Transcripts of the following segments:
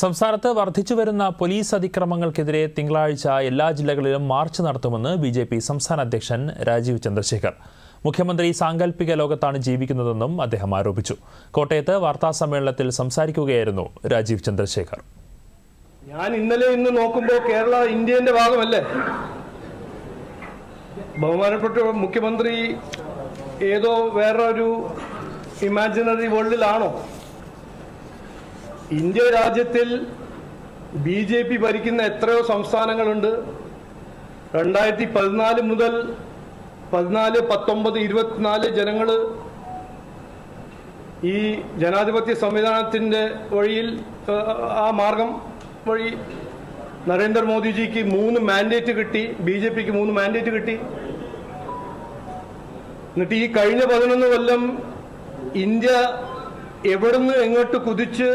സംസ്ഥാനത്ത് വർദ്ധിച്ചുവരുന്ന പോലീസ് അതിക്രമങ്ങൾക്കെതിരെ തിങ്കളാഴ്ച എല്ലാ ജില്ലകളിലും മാർച്ച് നടത്തുമെന്ന് ബി ജെ പി സംസ്ഥാന അധ്യക്ഷൻ രാജീവ് ചന്ദ്രശേഖർ. മുഖ്യമന്ത്രി സാങ്കല്പിക ലോകത്താണ് ജീവിക്കുന്നതെന്നും അദ്ദേഹം ആരോപിച്ചു. കോട്ടയത്ത് വാർത്താസമ്മേളനത്തിൽ സംസാരിക്കുകയായിരുന്നു രാജീവ് ചന്ദ്രശേഖർ. ഞാൻ ഇന്നലെ ഇന്ന് നോക്കുമ്പോൾ കേരള ഇന്ത്യന്റെ ഭാഗമല്ലേ? ബഹുമാനപ്പെട്ട മുഖ്യമന്ത്രി ഏതോ വേറൊരു ഇമാജിനറി വേൾഡിലാണോ ഇന്ത്യ രാജ്യത്തിൽ ബി ജെ പി ഭരിക്കുന്ന എത്രയോ സംസ്ഥാനങ്ങളുണ്ട്. രണ്ടായിരത്തി പതിനാല് മുതൽ പതിനാല് പത്തൊമ്പത് ഇരുപത്തിനാല് ജനങ്ങൾ ഈ ജനാധിപത്യ സംവിധാനത്തിന്റെ വഴിയിൽ ആ മാർഗം വഴി നരേന്ദ്രമോദിജിക്ക് മൂന്ന് മാൻഡേറ്റ് കിട്ടി ബി ജെ പിക്ക് മൂന്ന് മാൻഡേറ്റ് കിട്ടി. എന്നിട്ട് ഈ കഴിഞ്ഞ പതിനൊന്ന് കൊല്ലം ഇന്ത്യ എവിടുന്ന് എങ്ങോട്ട് കുതിച്ച്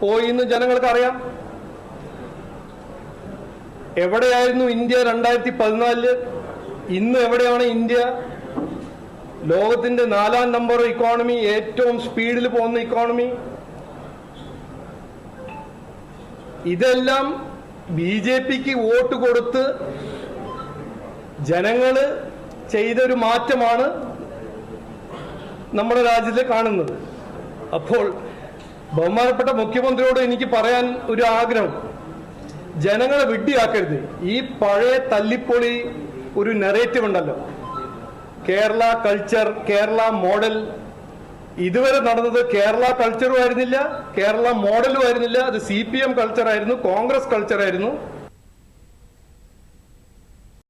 പോയി എന്ന് ജനങ്ങൾക്ക് അറിയാം എവിടെയായിരുന്നു ഇന്ത്യ രണ്ടായിരത്തി പതിനാലിൽ ഇന്ന് എവിടെയാണ് ഇന്ത്യ? ലോകത്തിന്റെ നാലാം നമ്പർ ഇക്കോണമി ഏറ്റവും സ്പീഡിൽ പോകുന്ന ഇക്കോണമി ഇതെല്ലാം ബി ജെ പിക്ക് വോട്ട് കൊടുത്ത് ജനങ്ങൾ ചെയ്തൊരു മാറ്റമാണ് നമ്മുടെ രാജ്യത്ത് കാണുന്നത്. അപ്പോൾ ബഹുമാനപ്പെട്ട മുഖ്യമന്ത്രിയോട് എനിക്ക് പറയാൻ ഒരു ആഗ്രഹം. ജനങ്ങളെ വിഡ്ഢിയാക്കരുത്. ഈ പഴയ തല്ലിപ്പൊളി ഒരു നെറേറ്റീവ് ഉണ്ടല്ലോ. കേരള കൾച്ചർ കേരള മോഡൽ ഇതുവരെ നടന്നത് കേരള കൾച്ചറും ആയിരുന്നില്ല കേരള മോഡലും ആയിരുന്നില്ല. അത് സി പി എം കൾച്ചർ ആയിരുന്നു കോൺഗ്രസ് കൾച്ചർ ആയിരുന്നു.